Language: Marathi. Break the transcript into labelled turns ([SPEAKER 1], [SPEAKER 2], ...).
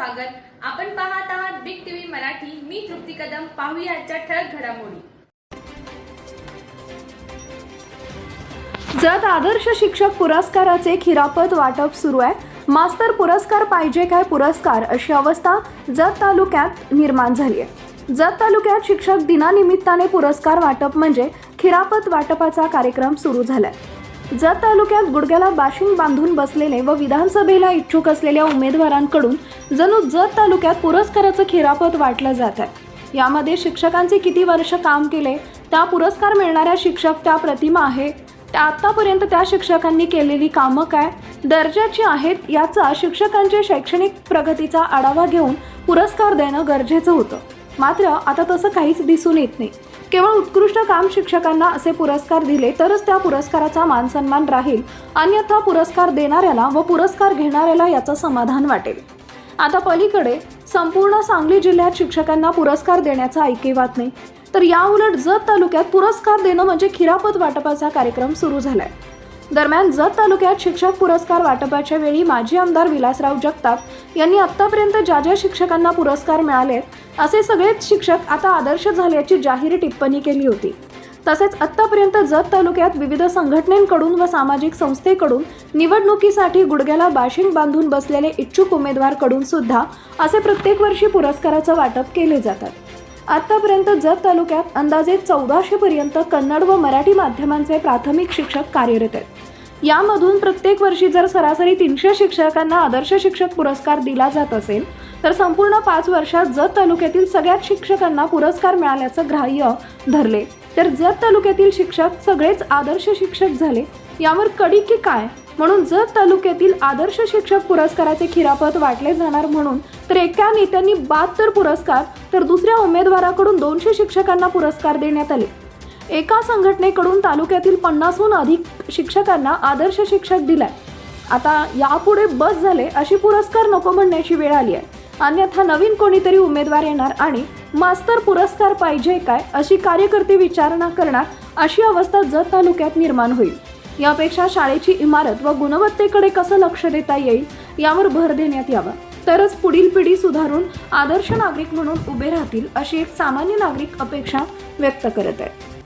[SPEAKER 1] स्वागत. आपण पाहत आहात बिग टीव्ही मराठी. मी तृप्ती कदम. पाहूया आजच्या ठळक घडामोडी.
[SPEAKER 2] जत आदर्श शिक्षक पुरस्काराचे खिरापत वाटप सुरू आहे. मास्तर पुरस्कार पाहिजे काय पुरस्कार अशी अवस्था जत तालुक्यात निर्माण झाली आहे. जत तालुक्यात शिक्षक दिनानिमित्ताने पुरस्कार वाटप म्हणजे खिरापत वाटपाचा कार्यक्रम सुरू झालाय. जत तालुक्यात गुडघ्याला बाशिंग बांधून बसलेले व विधानसभेला इच्छुक असलेल्या उमेदवारांकडून जणू जत तालुक्यात पुरस्काराचं खिरापत वाटलं जात आहे. यामध्ये शिक्षकांचे किती वर्ष काम केले त्या पुरस्कार मिळणाऱ्या शिक्षक त्या प्रतिमा आहे त्या आत्तापर्यंत त्या शिक्षकांनी केलेली कामं काय दर्जाची आहेत याचा शिक्षकांच्या शैक्षणिक प्रगतीचा आढावा घेऊन पुरस्कार देणं गरजेचं होतं. मात्र आता तसं काहीच दिसून येत नाही. केवळ उत्कृष्ट काम शिक्षकांना असे पुरस्कार दिले तरच त्या पुरस्काराचा मानसन्मान राहील. अन्यथा पुरस्कार देणाऱ्याला व पुरस्कार घेणाऱ्याला याचं समाधान वाटेल. आता पलीकडे संपूर्ण सांगली जिल्ह्यात शिक्षकांना पुरस्कार देण्याचा ऐकेवात नाही. तर याउलट जत तालुक्यात पुरस्कार देणं म्हणजे खिरापत वाटपाचा कार्यक्रम सुरू झालाय. दरम्यान जत तालुक्यात शिक्षक पुरस्कार वाटपाच्या वेळी माजी आमदार विलासराव जगताप यांनी आतापर्यंत ज्या ज्या शिक्षकांना पुरस्कार मिळालेत असे सगळेच शिक्षक आता आदर्श झाल्याची जाहीर टिप्पणी केली होती. तसेच आत्तापर्यंत जत तालुक्यात विविध संघटनेकडून व सामाजिक संस्थेकडून निवडणुकीसाठी गुडघ्याला बाशिंग बांधून बसलेले इच्छुक उमेदवारकडून सुद्धा असे प्रत्येक वर्षी पुरस्काराचं वाटप केले जातात. आत्तापर्यंत जत तालुक्यात अंदाजे चौदाशेपर्यंत कन्नड व मराठी माध्यमांचे प्राथमिक शिक्षक कार्यरत आहेत. यामधून प्रत्येक वर्षी जर सरासरी तीनशे शिक्षकांना आदर्श शिक्षक पुरस्कार दिला जात असेल तर संपूर्ण पाच वर्षात जत तालुक्यातील सगळ्याच शिक्षकांना पुरस्कार मिळाल्याचं ग्राह्य धरले. तर जत तालुक्यातील शिक्षक सगळेच आदर्श शिक्षक झाले. यावर कडी की काय? म्हणून जत तालुक्यातील आदर्श शिक्षक पुरस्काराचे खिरापत वाटले जाणार म्हणून तर एका नेत्यांनी बहात्तर पुरस्कार तर दुसऱ्या उमेदवाराकडून दोनशे शिक्षकांना पुरस्कार देण्यात आले. एका संघटनेकडून तालुक्यातील पन्नासहून अधिक शिक्षकांना आदर्श शिक्षक दिलाय. आता यापुढे बस झाले अशी पुरस्कार नको म्हणण्याची वेळ आली आहे. अन्यथा नवीन कोणीतरी उमेदवार येणार आणि मास्तर पुरस्कार पाहिजे काय अशी कार्यकर्ते विचारणा करणार अशी अवस्था जत तालुक्यात निर्माण होईल. यापेक्षा शाळेची इमारत व गुणवत्तेकडे कसं लक्ष देता येईल यावर भर देण्यात यावा. तरच पुढील पिढी सुधारून आदर्श नागरिक म्हणून उभे राहतील अशी एक सामान्य नागरिक अपेक्षा व्यक्त करत आहे.